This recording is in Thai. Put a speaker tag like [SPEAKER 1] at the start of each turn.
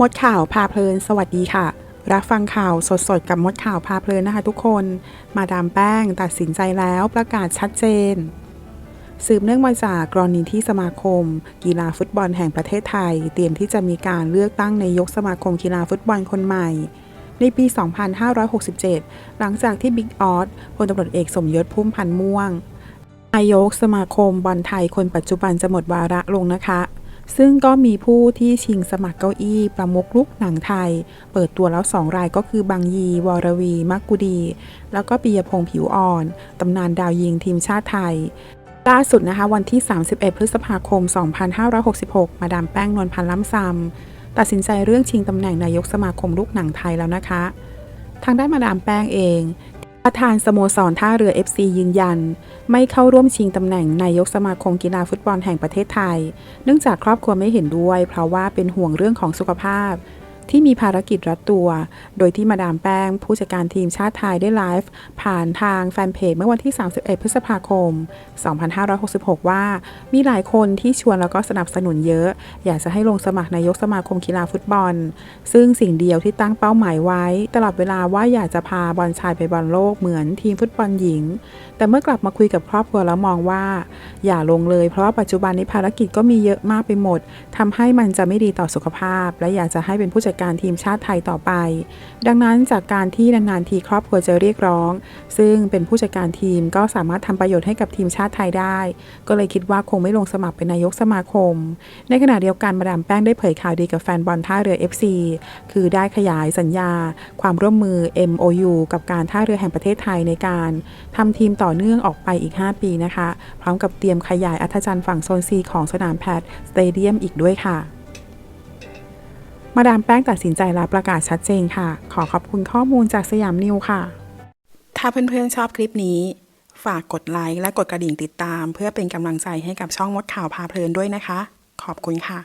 [SPEAKER 1] มดข่าวพาเพลิน สวัสดีค่ะ รับฟังข่าวสดๆ กับมดข่าวพาเพลินนะคะทุกคน มาดามแป้งตัดสินใจแล้วประกาศชัดเจน สืบเนื่องมาจากกรณีที่สมาคม กีฬาฟุตบอลแห่งประเทศไทย เตรียมที่จะมีการเลือกตั้งนายกสมาคมกีฬาฟุตบอลคนใหม่ ในปี 2567 หลังจากที่บิ๊กออสพลตำรวจเอกสมยศพุ่มพันธ์ม่วงนายกสมาคมบอลไทยคนปัจจุบันจะหมดวาระลงนะคะ ซึ่งก็มีผู้ที่ชิงสมัครเก้าอี้ประมุขลูกหนังไทย เปิดตัวแล้วสองรายก็คือบางยี วรวี มักกุดี แล้วก็ปียพงษ์ผิวอ่อน ตำนานดาวยิงทีมชาติไทย ล่าสุดนะคะวันที่ 31 พฤษภาคม 2566 มาดามแป้งนวลพันธ์ล้ำซำตัดสินใจเรื่องชิงตำแหน่งนายกสมาคมลูกหนังไทยแล้วนะคะ ทางด้านมาดามแป้งเอง ประธานสโมสรท่าเรือ FC ยืนยัน ไม่เข้าร่วมชิงตำแหน่งนายกสมาคมกีฬาฟุตบอลแห่งประเทศไทย เนื่องจากครอบครัวไม่เห็นด้วย เพราะว่าเป็นห่วงเรื่องของสุขภาพ ที่มีภารกิจรัดตัว โดยที่มาดามแป้ง ผู้จัดการทีมชาติไทยได้ไลฟ์ผ่านทางแฟนเพจเมื่อวันที่ 31 พฤษภาคม 2566 ว่า มีหลายคนที่ชวนแล้วก็สนับสนุนเยอะ อยากจะให้ลงสมัครนายกสมาคมกีฬาฟุตบอล ซึ่งสิ่งเดียวที่ตั้งเป้าหมายไว้ ตลอดเวลาว่าอยากจะพาบอลชายไปบอลโลกเหมือนทีมฟุตบอลหญิง แต่เมื่อกลับมาคุยกับครอบครัวแล้วมองว่า อย่าลงเลย เพราะว่าปัจจุบันนี้ภารกิจก็มีเยอะมากไปหมดทำให้มันจะไม่ดีต่อสุขภาพ และอยากจะให้เป็นผู้จัดการทีมชาติไทยต่อไป ดังนั้นจากการที่นานๆทีครอบครัวจะเรียกร้อง ซึ่งเป็นผู้จัดการทีมก็สามารถทำประโยชน์ให้กับทีมชาติไทยได้ ก็เลยคิดว่าคงไม่ลงสมัครเป็นนายกสมาคม ในขณะเดียวกันมาดามแป้งได้เผยข่าวดีกับแฟนบอลท่าเรือ FC คือได้ขยายสัญญา ความร่วมมือ MOU กับการท่าเรือแห่งประเทศไทยในการทำทีมต่อเนื่องออกไปอีก 5 ปีนะคะ พร้อมกับเตรียมขยายอัธจันทร์ฝั่งโซนซีของสนามแพทสเตเดียมอีกด้วยค่ะ มาดามแป้งตัดสินใจและประกาศชัดเจนค่ะ ขอขอบคุณข้อมูลจากสยามนิวค่ะ ถ้าเพื่อนๆชอบคลิปนี้ ฝากกดไลค์และกดกระดิ่งติดตาม เพื่อเป็นกำลังใจให้กับช่องมดข่าวพาเพลินด้วยนะคะ ขอบคุณค่ะ